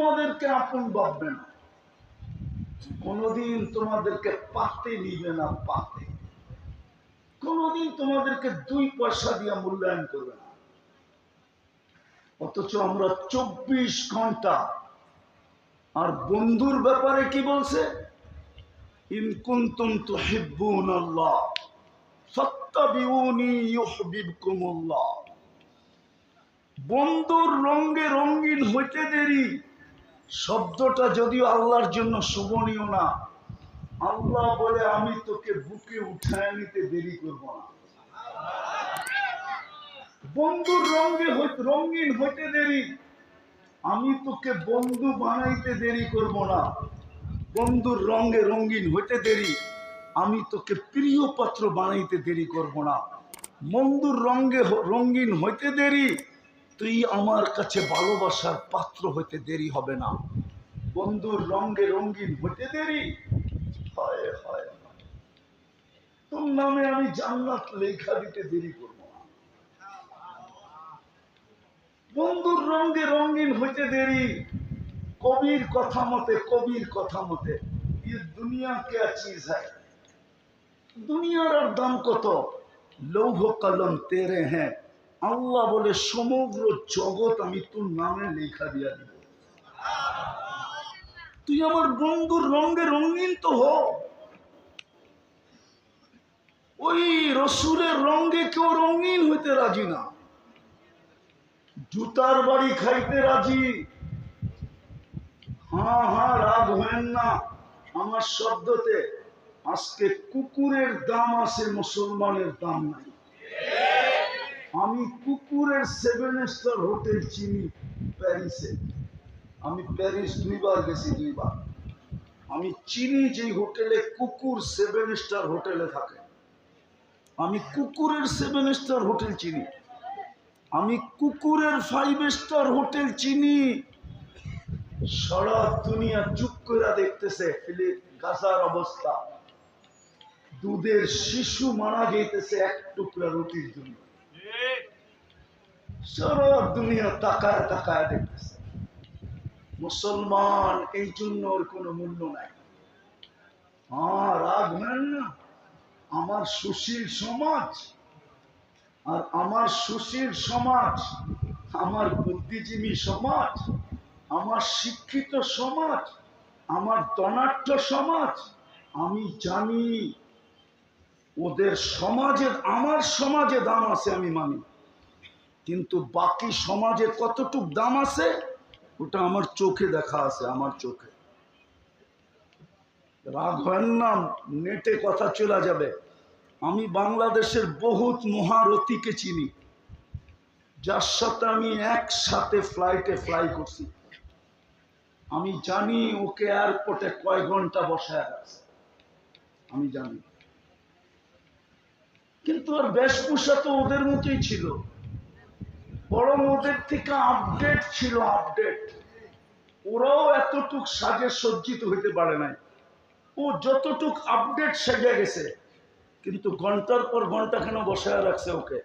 তোমাদেরকে আপন ভাববে না। কোনোদিন তোমাদেরকে পাতে নিবে না, পাতে। কোনোদিন তোমাদেরকে দুই পয়সা দিয়ে মূল্যায়ন করবে না। অথচ আমরা চব্বিশ ঘণ্টা আর বন্ধুর ব্যাপারে কি বলছে? ইনকুন্তুম তুহিব্বুন আল্লাহ, ফাত্তাবিউনি ইউহিব্বুকুমুল্লাহ। বন্ধুর রঙ্গে রঙিন হইতে দেরি। শব্দটা যদিও আল্লাহর জন্য শোভনীয় না, আল্লাহ বলে, আমি তোকে বুকে উঠায় নিতে দেরি করব না। বন্ধুর রঙে রঙিন হইতে দেরি। আমি তোকে বন্ধু বানাইতে দেরি করব না। বন্ধুর রঙে রঙিন হইতে দেরি। আমি তোকে প্রিয় পাত্র বানাইতে দেরি করব না। বন্ধুর রঙে রঙিন হইতে দেরি। তুই আমার কাছে ভালোবাসার পাত্র হইতে দেরি হবে না। বন্ধুর রঙ্গে রঙ্গিন হইতে দেরি? হয় হয় তোর নামে আমি জান্নাত লেখা দিতে দেরি করব বন্ধুর রঙ্গে রঙ্গিন হইতে দেরি। কবির কথা মতে, কবির কথা মতে দুনিয়াকে চিজ হ্যাঁ দুনিয়ার দাম কত? লৌহ কলম তেরে হ্যাঁ আল্লাহ বলে, সমগ্র জগৎ আমি তোর নামে লেখা দিয়া দিব। তুই আমার বন্ধুর রঙে রঙিন তো হ। ওই রসুলের রঙে কেউ রঙিন হইতে রাজি না। জুতার বাড়ি খাইতে রাজি। হ্যাঁ হ্যাঁ রাগ হেন না আমার শব্দতে। আজকে কুকুরের দাম আছে, মুসলমানের দাম নাই। আমি কুকুরের সেভেন স্টার হোটেল চিনি, প্যারিসে। আমি প্যারিস দুইবার গেছি দুইবার। আমি চিনি যে হোটেলে কুকুর সেভেন স্টার হোটেলে থাকে। আমি কুকুরের সেভেন স্টার হোটেল চিনি। আমি কুকুরের ফাইভ স্টার হোটেল চিনি। সারা দুনিয়া চুপ করে দেখতেছে ফিলিপ গাজার অবস্থা। দুধের শিশু মারা যেতেছে এক টুকরা রুটির জন্য। সারা দুনিয়া তাকায় তাকায় দেখতেছে। মুসলমান এই জন্য ওর কোনো মূল্য নাই। রাগ নেন না। আমার সুশীল সমাজ আর আমার সুশীল সমাজ, আমার বুদ্ধিজীবী সমাজ, আমার শিক্ষিত সমাজ, আমার ধনাঢ্য সমাজ, আমি জানি ওদের সমাজে আমার সমাজে দাম আছে আমি মানি। কিন্তু বাকি সমাজে কতটুক দাম আছে, ওটা আমার চোখে দেখা আছে, আমার চোখে। রাগ হয় না, নেটে কথা চলে যাবে। আমি বাংলাদেশের বহুত মহারথীকে চিনি, যার সাথে আমি একসাথে ফ্লাইটে ফ্লাই করছি। আমি জানি ওকে এয়ারপোর্টে কয় ঘণ্টা বসায় আছে আমি জানি। কিন্তু ওর বেশভূষা তো ওদের মতোই ছিল। বরং ওদের থেকে আপডেট ছিল আপডেট ওরাও এতটুক সাজে সজ্জিত হইতে পারে নাই। ও যতটুক আপডেট সেজে গেছে, কিন্তু ঘণ্টার পর ঘণ্টা কেন বসায় রাখছে ওকে?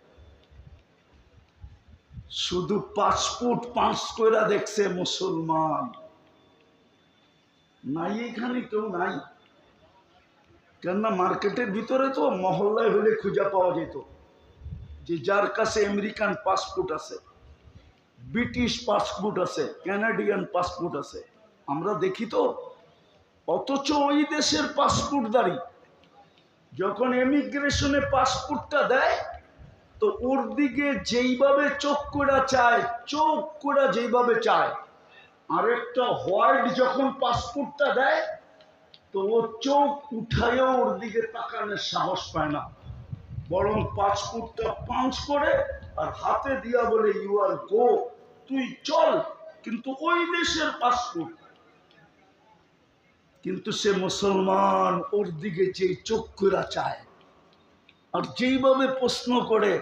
শুধু পাসপোর্ট পাঁচ কইরা দেখছে মুসলমান। নাই এখানে কেউ নাই। কেননা মার্কেটের ভিতরে তো মহল্লায় হলে খুঁজা পাওয়া যেত। যে যার কাছে আমেরিকান পাসপোর্ট আছে, ব্রিটিশ পাসপোর্ট আছে ক্যানাডিয়ান পাসপোর্ট আছে, আমরা দেখি তো, অথচ ওই দেশের পাসপোর্ট পাসপোর্টদারি যখন এমিগ্রেশনে পাসপোর্টটা দেয়, তো ওর দিকে যেইভাবে চোখ করা চায়, চোখ করা যেইভাবে চায়, আরেকটা হোয়াইট যখন পাসপোর্টটা দেয়, তো ও চোখ উঠায়ও ওর দিকে তাকানোর সাহস পায় না। বরং পাসপোর্টটা পাঞ্চ করে আর হাতে দিয়া বলে ইউ আর গো তুই চল। কিন্তু ওই দেশের পাসপোর্ট কিন্তু সে মুসলমান, ওর দিকে যে চক্ষুরা চায় আর যেইভাবে প্রশ্ন করে,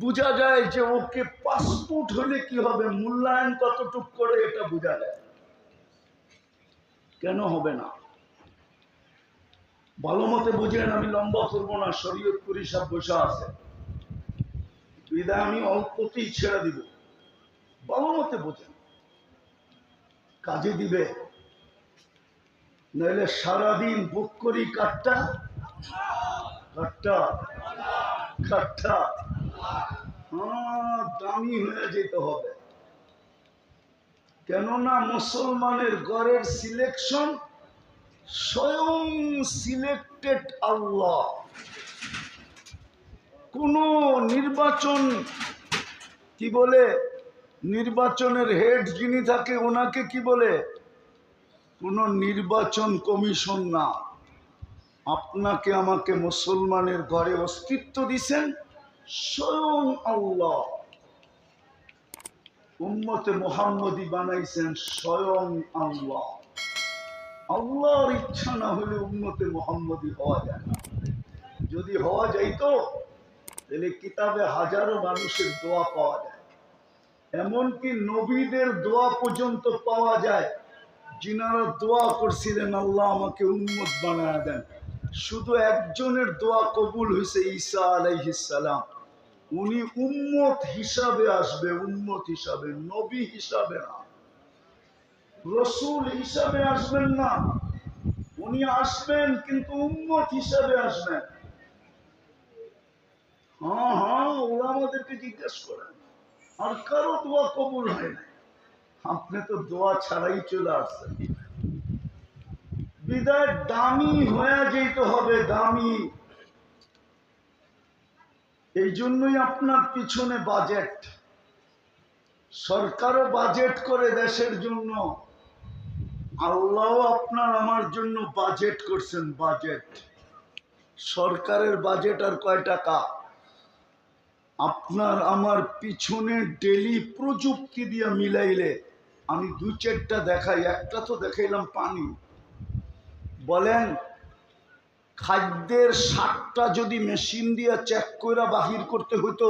বোঝা যায় যে ওকে পাসপোর্ট হলে কি হবে, মূল্যায়ন কতটুক করে এটা বোঝা যায়। কেন হবে না? ভালো মতে বুঝেন আমি লম্বা করব না শরীয়তপুরি সব বসে আছে। বিদায় আমি অল্পতেই ছেড়ে দিব। ভালো মতে বোঝেন। কাজে দিবে। নইলে সারাদিন বুক করি কাঠটা কাঠটা কাঠটা হ্যাঁ দামি হয়ে যেতে হবে। কেননা মুসলমানের ঘরের সিলেকশন স্বয়ং সিলেক্টেড আল্লাহ। কোন নির্বাচন, কি বলে, নির্বাচনের হেড যিনি থাকে, ওনাকে কি বলে? কোনো নির্বাচন কমিশন না। আপনাকে আমাকে মুসলমানের ঘরে অস্তিত্ব দিছেন স্বয়ং আল্লাহ। উম্মতে মোহাম্মদী বানাইছেন স্বয়ং আল্লাহ। আল্লাহর ইচ্ছা না হলে উম্মতে মোহাম্মদী হওয়া যায় না। যদি হওয়া যাইতো, তাহলে কিতাবে হাজারো মানুষের দোয়া পাওয়া যায়। এমনকি নবীদের দোয়া পর্যন্ত পাওয়া যায়, যিনারা দোয়া করছিলেন, আল্লাহ আমাকে উন্মত বানায় দেন। শুধু একজনের দোয়া কবুল হয়েছে ঈসা আলাইহিসালাম উনি উম্মত হিসাবে আসবে, উম্মত হিসাবে, নবী হিসাবে না। রসুল হিসাবে আসবেন না। উনি আসবেন কিন্তু উম্মত হিসাবে আসবেন। হ্যাঁ হ্যাঁ ওরা আমাদেরকে জিজ্ঞেস করেন। আর কারও দোয়া কবুল হয় না আপনি তো দোয়া ছাড়াই চলে আসছেন। বিদায় দামি হয়ে যেতে হবে, দামি। এই জন্যই আপনার পিছনে বাজেট সরকারও বাজেট করে দেশের জন্য। আল্লাহ আপনার আমার জন্য বাজেট করছেন বাজেট সরকারের বাজেট আর কয় টাকা? আপনার আমার পিছনে ডেলি প্রযুক্তি দিয়ে মিলাইলে আমি দু চারটা দেখাই, একটা তো দেখাইলাম পানি। বলেন, খাদ্যের সারটা যদি মেশিন দিয়ে চেক করে বাহির করতে হতো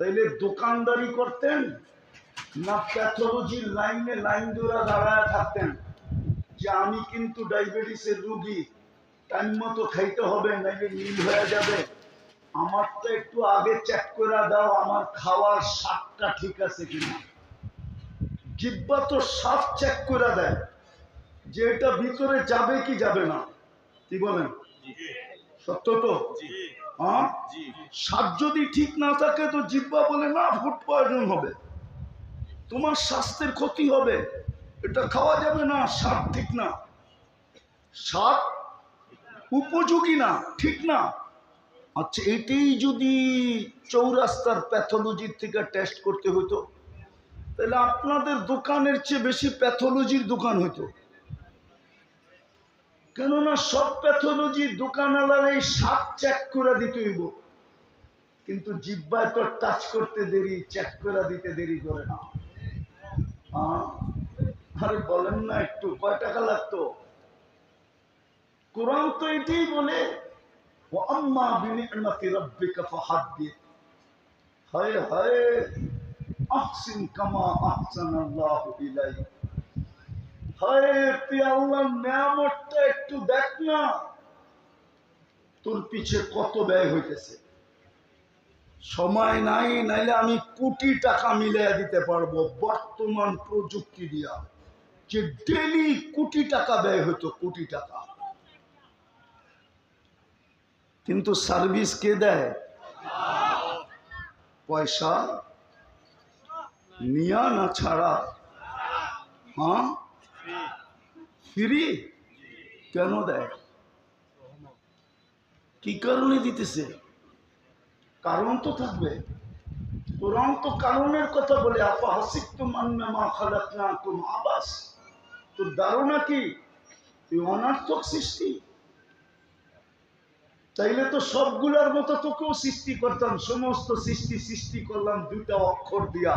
তাইলে দোকানদারি করতেন? না প্যাথোলজির লাইনে লাইন ধরে দাঁড়ায় থাকতেন যে আমি কিন্তু ডায়াবেটিসের রুগী। টাইম মতো খাইতে হবে নাইলে নীল হয়ে যাবে। আমারটা একটু আগে চেক করে দাও আমার খাওয়ার স্বাদটা ঠিক আছে কিনা। জিব্বা তো সাপ চেক করে দেয়। যে এটা ভিতরে যাবে কি যাবে না। কি বলেন? সত্য তো? হ্যাঁ? স্বাদ যদি ঠিক না থাকে তো জিব্বা বলে না ফুড পয়জন হবে। তোমার স্বাস্থ্যের ক্ষতি হবে। এটা খাওয়া যাবে না, স্বাদ ঠিক না। স্বাদ উপযোগী না, ঠিক না। আচ্ছা এটাই যদি চৌরাস্তার প্যাথোলজির থেকে টেস্ট করতে হতো তাহলে আপনাদের দোকানের চেয়ে বেশি প্যাথোলজির দোকান হতো কেননা সব প্যাথোলজির দোকানওয়ালার এই সাপ চেক করে দিতে হইব। কিন্তু জিব্বায় তো টাচ করতে দেরি চেক করে দিতে দেরি করে না। আরে বলেন না একটু কয় টাকা লাগতো কোরআন তো এটাই বলে আম্মা বিনিমাতি রব্বিকা ফাহাদ্দির হায় হায় আহসিন কামা আহসান আল্লাহ ইলাই হায় তুই আল্লাহর নিয়ামতটা একটু দেখ না তোর পিছে কত ব্যয় হইতেছে সময় নাই, নাইলে আমি কোটি টাকা মিলিয়ে দিতে পারব বর্তমান প্রযুক্তি দিয়া। যে ডেলি কোটি টাকা ব্যয় হতো কোটি টাকা। কিন্তু সার্ভিস কে দেয়? পয়সা নিয়া না ছাড়া? হ্যাঁ? ফ্রি? কেন দেয়? কি কারণে দিতেছে? কারণ তো থাকবে। কোরআন তো কারণের কথা বলে আপা হাসিক তো মান্না মা খালাক না তুম আবাস। তোর ধারণা কি? তুই অনার্থক সৃষ্টি। তাইলে তো সবগুলার মতো তোকেও সৃষ্টি করতাম, সমস্ত সৃষ্টি সৃষ্টি করলাম দুইটা অক্ষর দিয়া।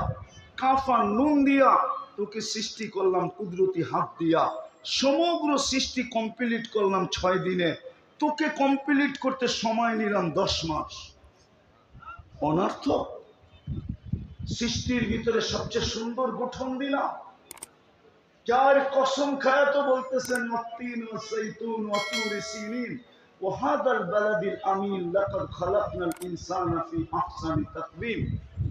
কাফা নুন দিয়া তোকে সৃষ্টি করলাম, কুদরতি হাত দিয়া। সমগ্র সৃষ্টি কমপ্লিট করলাম ছয় দিনে। তোকে কমপ্লিট করতে সময় নিলাম দশ মাস। অনর্থ সৃষ্টির ভিতরে সবচেয়ে সুন্দর গঠন দিলাম যার কসম খায় তো বলতেছেন মত্তিন ও সৈতুন অতুর সিনিন وهذا البلد الامين لقد خلقنا الانسان في احسن تقويم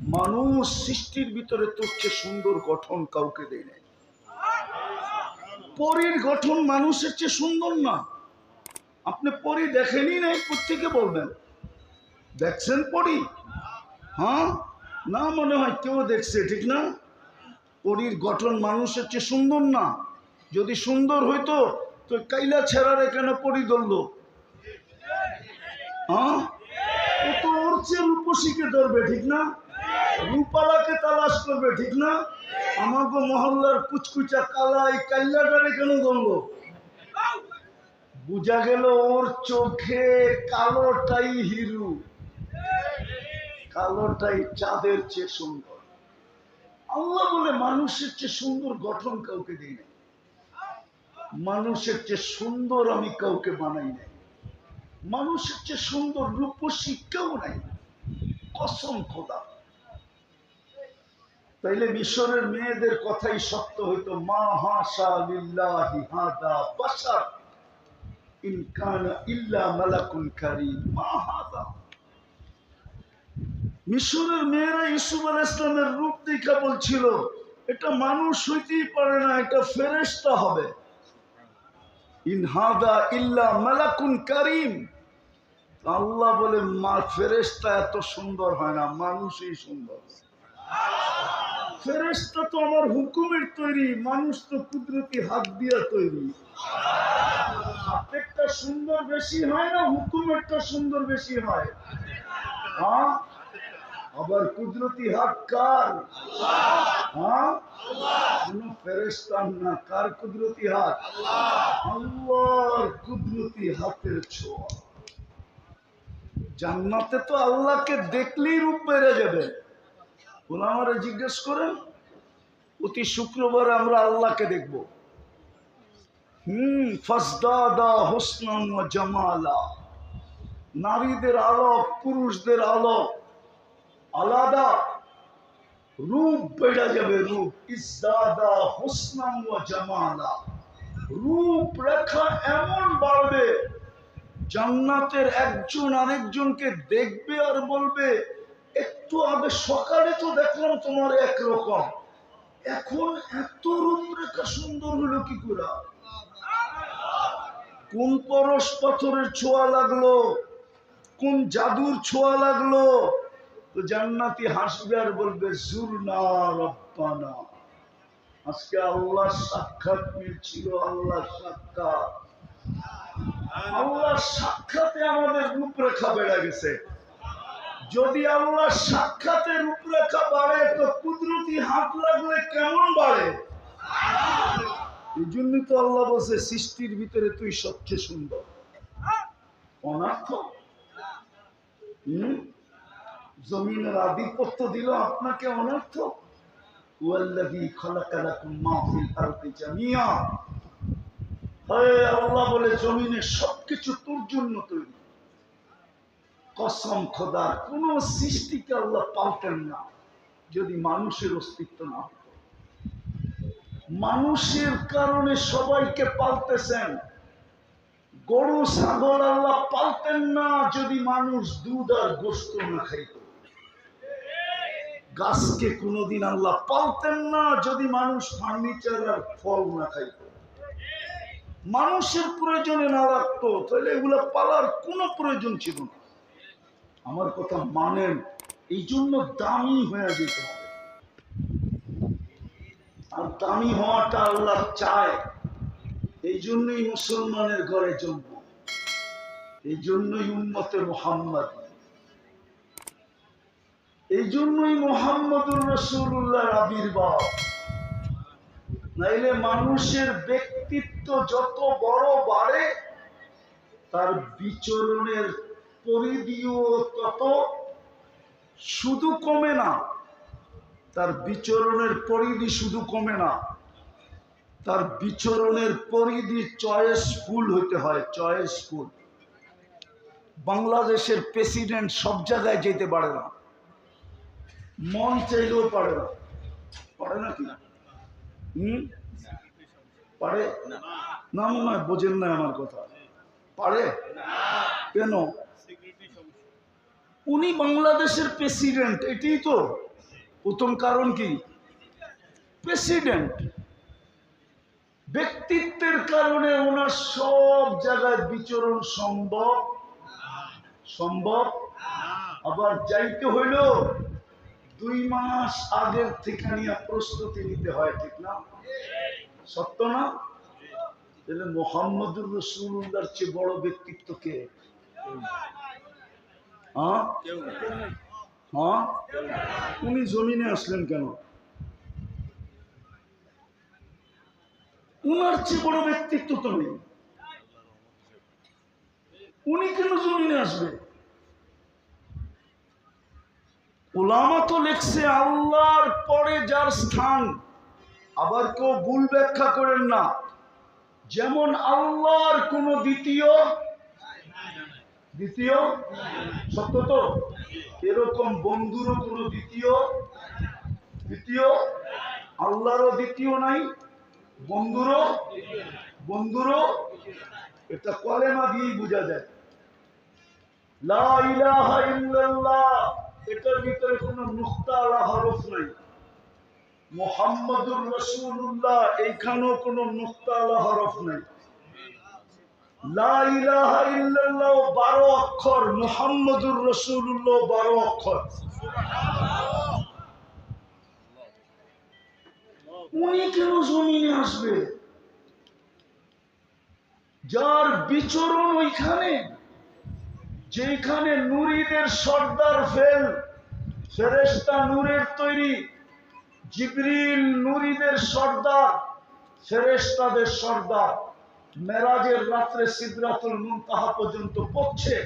মানুষ সৃষ্টির ভিতরে তোর চেয়ে সুন্দর গঠন কাউকে দেয় নাই পরীর গঠন মানুষের চেয়ে সুন্দর না আপনি পরী দেখেনি নাই কোথেকে বলবেন দেখছেন পরী হ্যাঁ? না মনে হয় কেউ দেখছে, ঠিক না? পরীর গঠন মানুষের চেয়ে সুন্দর না। যদি সুন্দর হইতো, তো কাইলা ছেড়ারে কেন পরি ধরলো? হ্যাঁ? ও তো ওর চেয়ে রূপসীকে ধরবে, ঠিক না? রূপালাকে তালাশ করবে, ঠিক না? আমাকে মহল্লার কুচকুচা কালা এই কাল্লাটারে কেন ধরলো? বুঝা গেল ওর চোখে কালোটাই হিরু। কালোটাই চাঁদের চেয়ে সুন্দর। আল্লাহ বলে মানুষের চেয়ে সুন্দর গঠন কাউকে দিই নাই। মানুষের চেয়ে সুন্দর আমি কাউকে বানাই নাই। মানুষের চেয়ে সুন্দর রূপসী কেউ নাই। কসম খোদা। তাইলে মিশরের মেয়েদের কথাই সত্য হইতো, মা হাসা লিল্লাহি হাদা বাশার, ইন কানা ইল্লা মালাকুন কারীম, মা হাদা। মিশরের মেয়েরা ইসুফ আল ইসলামের রূপ দেখা বলছিল। এটা মানুষ হইতেই পারে না, এটা ফেরেশতা হবে। ইনহাদা ইল্লা মালাকুন কারিম। আল্লাহ বলে, মা, ফেরেশতা এত সুন্দর হয় না, মানুষই সুন্দর। ফেরেশতা তো আমার হুকুমের তৈরি, মানুষ তো কুদরতি হাত দিয়া তৈরি। হাতেরটা সুন্দর বেশি হয় না, হুকুমেরটা সুন্দর বেশি হয়? হ্যাঁ আবার কুদরতি হাত কার? হ্যাঁ? ফেরেস্তান না, কার কুদরতি হাত? আল্লাহর কুদরতি হাতের ছোঁয়া। জান্নাতে তো আল্লাহকে দেখলেই রূপ বেড়ে যাবে। ওনামারে জিজ্ঞেস করেন প্রতি শুক্রবার আমরা আল্লাহকে দেখব। হুম, ফসদাদা হোসনাম জামালা। নারীদের আলোক, পুরুষদের আলোক। আলাদা। রূপ বেড়ে যাবে, রূপ। ইসদাদা হোসনাম ও জামালা। রূপ রেখা এমন বাড়বে, জান্নাতের একজন আরেকজনকে দেখবে আর বলবে, একটু আগে সকালে তো দেখলাম তোমার একরকম। এখন এত রূপরেখা সুন্দর হলো কি করে? কোন পরশ পাথরের ছোঁয়া লাগল? কোন জাদুর ছোঁয়া লাগল? তো জান্নাতি হাসবে আর বলবে আজকে আল্লাহ সাক্ষাৎ মিলছিল আল্লাহ সাক্ষাৎ। আল্লাহ সাক্ষাতে আমাদের রূপরেখা বেড়ে গেছে। যদি আল্লাহ সাক্ষাতে রূপরেখা বাড়ে, তো কুদরতি হাত লাগলে কেমন বাড়ে? এই জন্যই তো আল্লাহ বলছে, সৃষ্টির ভিতরে তুই সবচেয়ে সুন্দর। অনার্থ? হম? জমিনের আধিপত্য দিল আপনাকে অনর্থ। ওয়াল্লাযী খালাকা লাকুম মা ফিল আরদি জামিয়া। হে আল্লাহ বলে সবকিছু তোর জন্য তৈরি। কসম খোদার কোন সৃষ্টিকে আল্লাহ পাল্টেন না, যদি মানুষের অস্তিত্ব না মানুষের কারণে সবাইকে পালতেছেন গরু, ছাগল আল্লাহ পালতেন না, যদি মানুষ দুধ আর গোস্ত না খাইত। গাছকে কোনোদিন আল্লাহ পালতেন না, যদি মানুষ ফার্নিচার আর ফল না খাইত। মানুষের প্রয়োজনে না রাখতো, তাহলে এগুলো পালার কোনো প্রয়োজন ছিল না। আমার কথা মানেন এই জন্য দামি হয়ে যেতে হবে। আর দামি হওয়াটা আল্লাহ চায় এই জন্যই মুসলমানের ঘরে জন্ম। এই জন্যই উন্মতে মোহাম্মদ। এই জন্যই মোহাম্মদুর রসুল্লাহর আবির্ভাব। নাইলে মানুষের ব্যক্তিত্ব যত বড় বাড়ে, তার বিচরণের পরিধিও তত শুধু কমে না, তার বিচরণের পরিধি শুধু কমে না, তার বিচরণের পরিধি চয়েসফুল হইতে হয়, চয়েসফুল। বাংলাদেশের প্রেসিডেন্ট সব জায়গায় যেতে পারে না। মন চাইলেও পারে না। পারে না কি? হুম? পারে? না মনে হয় বোঝেন না আমার কথা। পারে? কেন? উনি বাংলাদেশের প্রেসিডেন্ট, এটাই তো। প্রথম কারণ কি? প্রেসিডেন্ট। ব্যক্তিত্বের কারণে ওনার সব জায়গায় বিচরণ সম্ভব? সম্ভব? আবার যাইতে হইল দুই মাস আগের থেকে নিয়ে প্রস্তুতি নিতে হয়, ঠিক না? সত্য না? তাহলে মোহাম্মদুর রসুল্লাহর চেয়ে বড় ব্যক্তিত্ব কে? হ্যাঁ? হ্যাঁ? উনি জমিনে আসলেন কেন? উনার চেয়ে বড় ব্যক্তিত্ব তো নেই। উনি কেন জমিনে আসবে? ওলামা তো লেখছে আল্লাহর পরে যার স্থান। আবার কেউ ভুল ব্যাখ্যা করেন না। যেমন আল্লাহর কোন দ্বিতীয় দ্বিতীয়? সত্য তো? এরকম বন্ধুরও কোন দ্বিতীয়? দ্বিতীয়? আল্লাহরও দ্বিতীয় নাই, বন্ধুরও? বন্ধুরও? এটা কলেমা দিয়েই বোঝা যায়। লা ইলাহা ইল্লাল্লাহ। এটার ভিতরে কোনো নুক্তা আলা হরফ নাই। মোহাম্মদুর রসুল্লাহ এইখানেও কোনো নুক্তা আলা হরফ নাই বারো অক্ষর। মোহাম্মদুর রসুল্লাহ বারো অক্ষর। উনি কেন জমিনে আসবে? যার বিচরণ ওইখানে যেখানে নুরিদের সর্দার ফেল ফেরেস্তা নুরের তৈরি, জিবরিল নুরিদের সর্দার ফেরেস্তাদের সর্দার। মেরাজের রাত্রে সিদ্রাতুল মুনতাহা পর্যন্ত পড়ছে।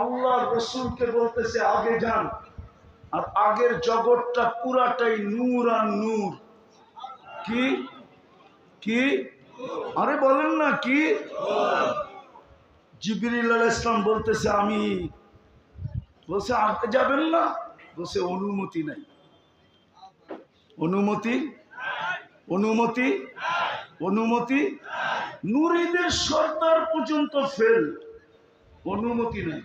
আল্লাহ রসুলকে বলতেছে, আগে যান, আর আগের জগৎটা পুরাটাই নূর আর নূর। কি? কি? আরে বলেন না, কি? জিবরিল ইসলাম বলতেছে, আমি বলছে আগে যাবেন না? বলছে, অনুমতি নাই। অনুমতি অনুমতি অনুমতি নুরিদের সর্দার পর্যন্ত ফেল। অনুমতি নেই।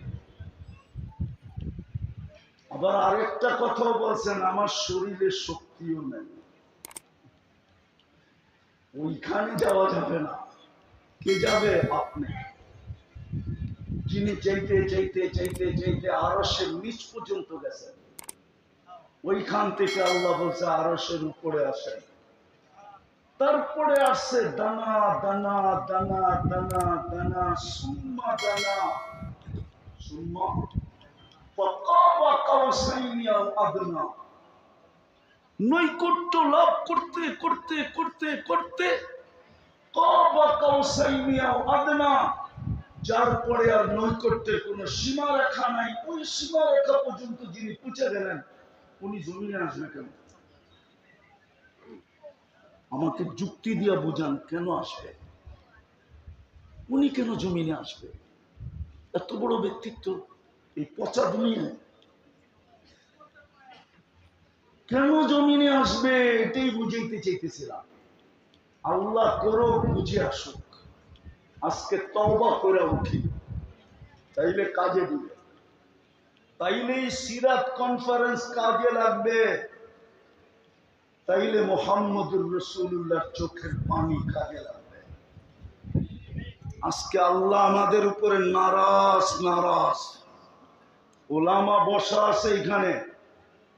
আবার আরেকটা কথাও বলছেন, আমার শরীরে শক্তিও নেই। ওইখানে যাওয়া যাবে না। কে যাবে? আপনি। যিনি চাইতে চাইতে চাইতে চাইতে আরসের নিচ পর্যন্ত গেছেন, ওইখান থেকে আল্লাহ বলছে আরসের উপরে আসেন। তারপরে আসছে দানা দানা দানা দানা দানা, সুম্মা দানা। সুম্মা? নৈকট্য লাভ করতে করতে করতে করতে কাবা কাউসাইনি আও আদনা। যার পরে আর নৈকট্যের কোনো সীমা রেখা নাই, ওই সীমা রেখা পর্যন্ত যিনি পুঁছে গেলেন, উনি জমিনে আসবে কেন? আমাকে যুক্তি দিয়া বুঝান কেন আসবে? উনি কেন জমিনে আসবে? এত বড় ব্যক্তিত্ব, এই পচা দুনিয়ায়। কেন জমিনে আসবে? এটাই বুঝাইতে চাইতেছিলাম। আল্লাহ করো বুঝে আসুক। আজকে তওবা করে উঠি। তাইলে কাজে দিবে। তাইলে সিরাত কনফারেন্স কাজে লাগবে। তাইলে মোহাম্মদুর রসুল্লাহর চোখের পানি কাজে লাগবে। আজকে আল্লাহ আমাদের উপরে নারাজ নারাজ। ওলামা বসা আছে এখানে।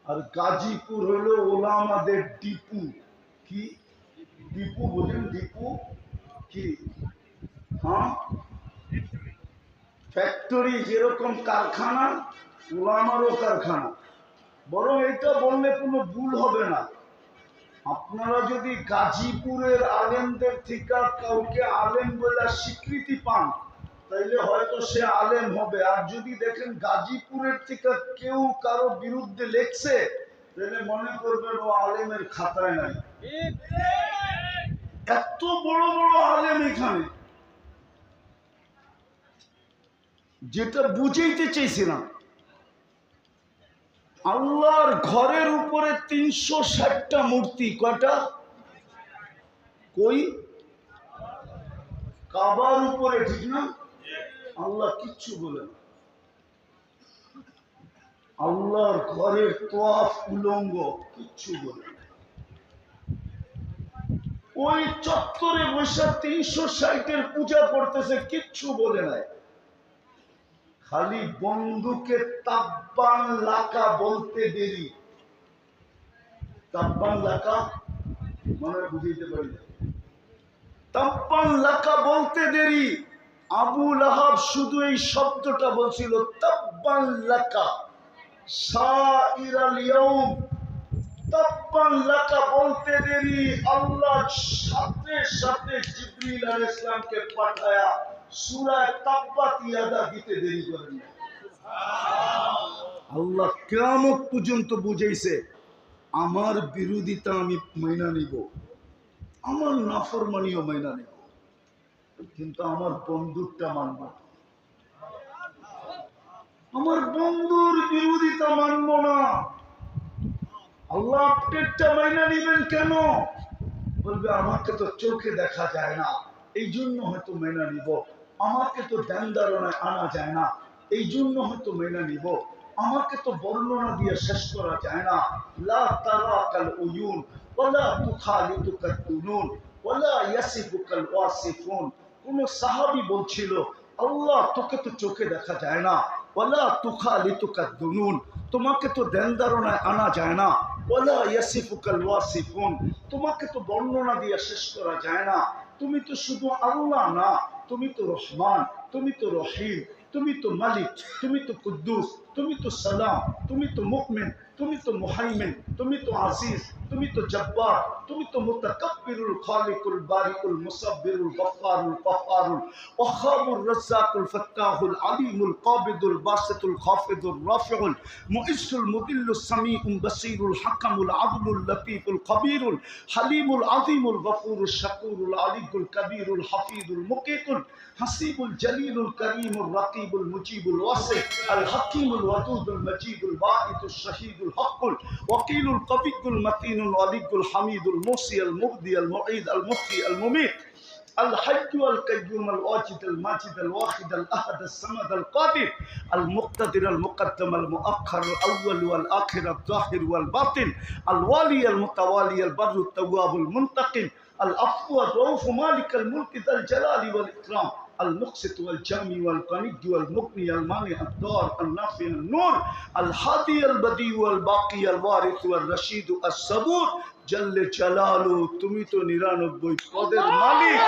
আর গাজীপুর হলো ওলামাদের ডিপু। কি? ডিপু বলেন ডিপু? কি? হ্যাঁ? ফ্যাক্টরি যেরকম কারখানা ওলামারও কারখানা। বরং এটা বললে কোনো ভুল হবে না। আপনারা যদি গাজীপুরের আলেমদের থেকে কাউকে আলেম বলে স্বীকৃতি পান, তাইলে হয়তো সে আলেম হবে। আর যদি দেখেন গাজীপুরের থেকে কেউ কারও বিরুদ্ধে লেখছে তাহলে মনে করবেন ও আলেমের খাতায় নাই। এত বড় বড় আলেম এখানে। যেটা বুঝাইতে চেয়েছিলাম আল্লাহর ঘরের উপরে তিনশো ষাটটা মূর্তি, কয়টা? কই? কাবার উপরে, ঠিক না? আল্লাহ কিচ্ছু বলে না। আল্লাহর ঘরের তোয়াফ উলঙ্গ, কিচ্ছু বলে না। ওই চত্বরে বসে তিনশো ষাটের পূজা করতেছে, কিচ্ছু বলে নাই। খালি বন্ধুকে তাব্বান লাকা বলতে দেরি। তাব্বান লাকা মনে বুঝিতে পারি। তাব্বান লাকা বলতে দেরি। আবুল আহাব শুধু এই শব্দটা বলছিল, তাব্বান লাকা। সাইরাল ইয়াউম। তাব্বান লাকা বলতে দেরি। আল্লাহ সাথে সাথে জিবরিল আলাইহিস সালামকে পাঠায়া আল্লাহ কিয়ামত পর্যন্ত আমার বিরোধিতা আমি মাইনা নিব, আমার নাফরমানিও মাইনা নিব, কিন্তু আমার বন্ধুরটা মানব আমার বন্ধুর বিরোধিতা মানব না। আল্লাহ আপডেটটা মাইনা নিবেন কেন? বলবে, আমাকে তো চোখে দেখা যায় না এই জন্য হয়তো মেনে নিব। আমাকে তো ধ্যান আনা যায় না। এই জন্য হয়তো মেনে নিব। আমাকে তো বর্ণনা দিয়ে শেষ করা যায় না। লা তারা কাল উয়ুন, ওয়ালা তুখালিতুকা তুনুন, ওয়ালা ইয়াসিফুকাল ওয়াসিফুন কোন সাহাবী বলছিল, আল্লাহ, তোকে তো চোখে দেখা যায় না। ওলা ওয়ালা তুখালিতুকা দুনুন তোমাকে তো ধ্যান ধারণায় আনা যায় না। ওয়ালা ইয়াসিফুকাল ওয়াসিফুন তোমাকে তো বর্ণনা দিয়ে শেষ করা যায় না। তুমি তো শুধু আল্লাহ না, তুমি তো রহমান, তুমি তো রহিম, তুমি তো মালিক, তুমি তো কুদ্দুস, তুমি তো সালাম, তুমি তো মুকমেন তুমি তো মোহাইমেন, তুমি তো আজিজ। তুমি তো জব্বার তুমি তো মুতাকাব্বিরুল খালিকুল বারিকুল মুসাব্বিরুল গফফারুল কহ্হারুল ওয়াহাবুর রাজ্জাকুল ফাত্তাহুল আলিমুল কাবিদুল বাসিতুল খাফিদুর রাফিউল মুইসুল মুদিল্লুস সামিউল বাসীরুল হাকামুল আদলুল লতীফুল খবীরুল হালিমুল আযীমুল গফুরুল শাকুরুল আলিকুল কবীরুল হাফিজুল মুকিতুল হাসিবুল জলিলুল করিমুল রকিবুল মুজিবুল ওয়াসি আল হাকিমুল ওয়াদুদুল মজিদুল বাঈতুল শহীদুল হকুল ওয়াকিলুল কবিকুল মতিনুল المؤمن الولي الحميد الموصي المبدي المعيد المحيي المميت الحي القيوم الواجد الماجد الواحد الأحد الصمد القادر المقتدر المقدم المؤخر الأول والآخر الظاهر والباطن الوالي المتوالي البر التواب المنتقم العفو الروف مالك الملك ذا الجلال والإكرام المقسط والجامي والغني والمغني المانع الدار النافع النور الهادي البديع والباقي الوارث والرشيد الصبور جل جلاله তুমি তো নিরানব্বই পদের মালিক